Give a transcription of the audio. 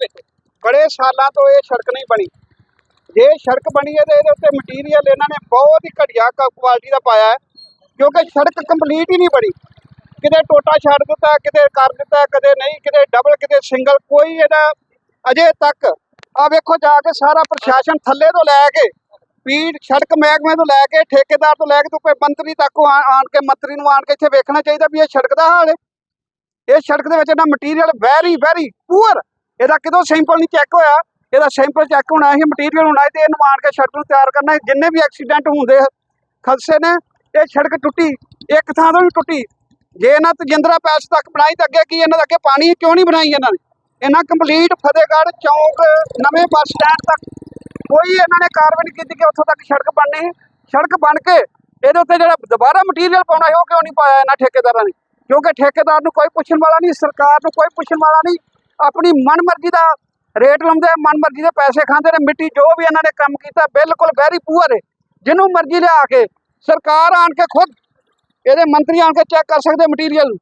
ਵਿੱਚ ਬੜੇ ਸਾਲਾਂ ਤੋਂ ਇਹ ਸੜਕ ਨਹੀਂ ਬਣੀ। ਜੇ ਸੜਕ ਬਣੀ ਹੈ ਤੇ ਇਹਦੇ ਉੱਤੇ ਮਟੀਰੀਅਲ ਇਹਨਾਂ ਨੇ ਬਹੁਤ ਹੀ ਘਟੀਆ ਕੁਆਲਿਟੀ ਦਾ ਪਾਇਆ ਹੈ, ਕਿਉਂਕਿ ਸੜਕ ਕੰਪਲੀਟ ਹੀ ਨਹੀਂ ਬਣੀ। ਕਿਤੇ ਟੋਟਾ ਛੱਡ ਦਿੱਤਾ, ਕਿਤੇ ਕਰ ਦਿੱਤਾ ਕਦੇ ਨਹੀਂ, ਕਿਤੇ ਡਬਲ ਕਿਤੇ ਸਿੰਗਲ ਕੋਈ ਇਹਦਾ ਅਜੇ ਤੱਕ ਆ ਵੇਖੋ ਜਾ ਕੇ ਸਾਰਾ ਪ੍ਰਸ਼ਾਸਨ ਥੱਲੇ ਤੋਂ ਲੈ ਕੇ ਪੀੜ ਸੜਕ ਮਹਿਕਮੇ ਤੋਂ ਲੈ ਕੇ, ਠੇਕੇਦਾਰ ਤੋਂ ਲੈ ਕੇ, ਤੇ ਕੋਈ ਮੰਤਰੀ ਤੱਕ ਆਣ ਕੇ, ਮੰਤਰੀ ਨੂੰ ਆਣ ਕੇ ਇੱਥੇ ਵੇਖਣਾ ਚਾਹੀਦਾ ਵੀ ਇਹ ਸੜਕ ਦਾ ਹਾਲ ਹੈ। ਇਹ ਸੜਕ ਦੇ ਵਿੱਚ ਇਹਦਾ ਮਟੀਰੀਅਲ ਵੈਰੀ ਵੈਰੀ ਪੂਅਰ ਇਹਦਾ ਕਿਦੋਂ ਸੈਂਪਲ ਨਹੀਂ ਚੈੱਕ ਹੋਇਆ? ਇਹਦਾ ਸੈਂਪਲ ਚੈੱਕ ਹੋਣਾ ਹੈ ਮਟੀਰੀਅਲ ਹੋਣਾ ਹੈ ਤੇ ਇਹਨੂੰ ਆਣ ਕੇ ਸੜਕ ਨੂੰ ਤਿਆਰ ਕਰਨਾ। ਹੈ ਜਿੰਨੇ ਵੀ ਐਕਸੀਡੈਂਟ ਹੁੰਦੇ ਆ, ਖਦਸੇ ਨੇ ਇਹ ਸੜਕ ਟੁੱਟੀ ਇੱਕ ਥਾਂ ਤੋਂ ਵੀ ਟੁੱਟੀ। ਜੇ ਇਹਨਾਂ ਤਜਿੰਦਰਾ ਪੈਸ ਤੱਕ ਬਣਾਈ ਤਾਂ ਅੱਗੇ ਕੀ ਇਹਨਾਂ ਦਾ ਅੱਗੇ ਪਾਣੀ ਕਿਉਂ ਨਹੀਂ ਬਣਾਈ ਇਹਨਾਂ ਨੇ? ਇਹਨਾਂ ਕੰਪਲੀਟ ਫਤਿਹਗੜ੍ਹ ਚੌਂਕ ਨਵੇਂ ਬੱਸ ਸਟੈਂਡ ਤੱਕ ਕੋਈ ਇਹਨਾਂ ਨੇ ਕਾਰਵਾਈ ਨਹੀਂ ਕੀਤੀ ਕਿ ਉੱਥੋਂ ਤੱਕ ਸੜਕ ਬਣਨੀ। ਸੜਕ ਬਣ ਕੇ ਇਹਦੇ ਉੱਤੇ ਜਿਹੜਾ ਦੁਬਾਰਾ ਮਟੀਰੀਅਲ ਪਾਉਣਾ ਹੈ ਉਹ ਕਿਉਂ ਨਹੀਂ ਪਾਇਆ ਇਹਨਾਂ ਠੇਕੇਦਾਰਾਂ ਨੇ? ਕਿਉਂਕਿ ਠੇਕੇਦਾਰ ਨੂੰ ਕੋਈ ਪੁੱਛਣ ਵਾਲਾ ਨਹੀਂ ਸਰਕਾਰ ਨੂੰ ਕੋਈ ਪੁੱਛਣ ਵਾਲਾ ਨਹੀਂ। ਆਪਣੀ ਮਨਮਰਜ਼ੀ ਦਾ ਰੇਟ ਲਾਉਂਦੇ ਆ, ਮਨਮਰਜ਼ੀ ਦੇ ਪੈਸੇ ਖਾਂਦੇ ਨੇ, ਮਿੱਟੀ ਜੋ ਵੀ ਇਹਨਾਂ ਨੇ ਕੰਮ ਕੀਤਾ, ਬਿਲਕੁਲ ਵੈਰੀ ਪੂਅਰ ਹੈ ਜਿਹਨੂੰ ਮਰਜ਼ੀ ਲਿਆ ਕੇ ਸਰਕਾਰ ਆਣ ਕੇ ਖੁਦ ਇਹਦੇ ਮੰਤਰੀ ਆਣ ਕੇ ਚੈੱਕ ਕਰ ਸਕਦੇ ਮਟੀਰੀਅਲ